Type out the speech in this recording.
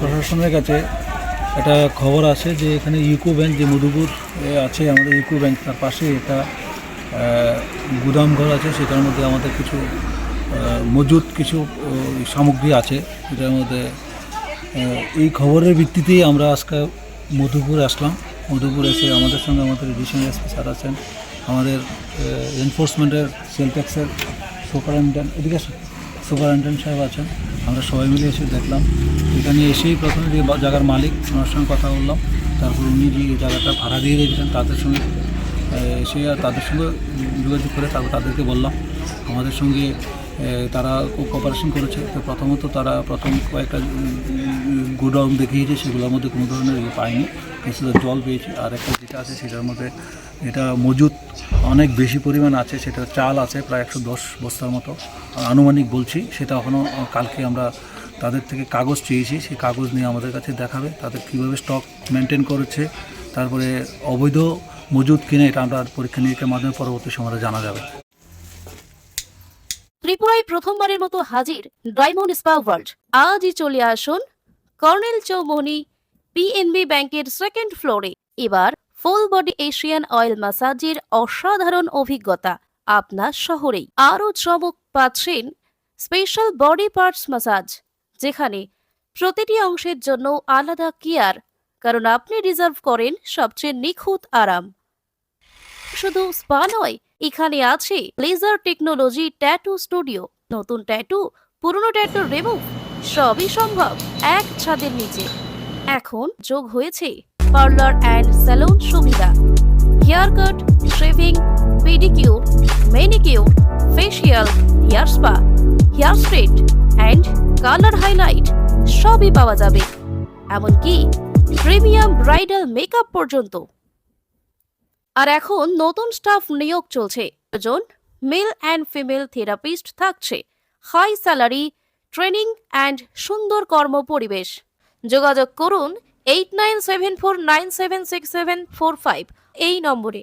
প্রশাসনের কাছে একটা খবর আছে যে এখানে ইউকো ব্যাংক, যে মধুপুর আছে আমাদের ইউকো ব্যাংক, তার পাশে একটা গুদাম ঘর আছে, সেটার মধ্যে আমাদের কিছু মজুদ কিছু সামগ্রী আছে, এটার মধ্যে এই খবরের ভিত্তিতেই আমরা আজকে মধুপুর আসলাম মধুপুর এসে আমাদের সঙ্গে আমাদের এডিশনাল এসপি স্যার আছেন, আমাদের এনফোর্সমেন্টের সেল ট্যাক্সের সুপারিনটেন্ডেন্ট এদিকে। সুপারিনটেন্ডেন্ট সাহেব আছেন, আমরা সবাই মিলে এসে দেখলাম। এখানে এসেই প্রথমে যে জায়গার মালিক, ওনার সঙ্গে কথা বললাম। তারপর উনি যে জায়গাটা ভাড়া দিয়ে রেখেছেন, তাদের সঙ্গে এসে আর তাদের সঙ্গে যোগাযোগ করে তারপর তাদেরকে বললাম। আমাদের সঙ্গে তারা কোপারেশন করেছে। তো প্রথমত তারা প্রথম কয়েকটা গোডাউন দেখিয়েছে, সেগুলোর মধ্যে কোনো ধরনের ইয়ে পায়নি। কিছুটা জল পেয়েছি, আর একটা যেটা আছে সেটার মধ্যে এটা মজুদ অনেক বেশি পরিমাণ আছে, সেটা চাল আছে প্রায় একশো দশ বস্তার মতো। আনুমানিক বলছি, সেটা এখনও কালকে আমরা তাদের থেকে কাগজ চেয়েছি, সেই কাগজ নিয়ে আমাদের কাছে দেখাবে, তাদের কীভাবে স্টক মেনটেন করেছে, তারপরে অবৈধ মজুদ কিনে এটা আমরা পরীক্ষা নিরীক্ষার মাধ্যমে পরবর্তী সময়ে জানা যাবে। ত্রিপুরায় প্রথমবারের মতো হাজির ডায়মন্ড স্পা ওয়ার্ল্ড। আজই চলে আসুন কর্নেল চৌমনি পিএনবি ব্যাংকের সেকেন্ড ফ্লোরে এবার ফুল বডি এশিয়ান অয়েল ম্যাসাজের অসাধারণ অভিজ্ঞতা আপনার শহরেই। আরও চমক পাচ্ছেন স্পেশাল বডি পার্টস ম্যাসাজ যেখানে প্রতিটি অংশের জন্য আলাদা কেয়ার কারণ আপনি রিজার্ভ করেন সবচেয়ে নিখুঁত আরাম। শুধু স্পা নয়, এখানে আছে লেজার টেকনোলজি ট্যাটু স্টুডিও নতুন ট্যাটু পুরনো ট্যাটু রিমুভ সবই সম্ভব, এক ছাদের নিচে। এখন যোগ হয়েছে পার্লার অ্যান্ড স্যালুন সুবিধা। Hair cut, shaving pedicure manicure facial hair spa, hair straight and colour highlight সবই পাওয়া যাবে। এমনকি প্রিমিয়াম ব্রাইডাল মেকআপ পর্যন্ত। আর এখন নতুন স্টাফ নিয়োগ চলছে। জন মেল অ্যান্ড ফিমেল থেরাপিস্ট থাকছে। হাই স্যালারি, ট্রেনিং অ্যান্ড সুন্দর কর্ম পরিবেশ যোগাযোগ করুন eight nine seven four nine seven six seven four five এই নম্বরে।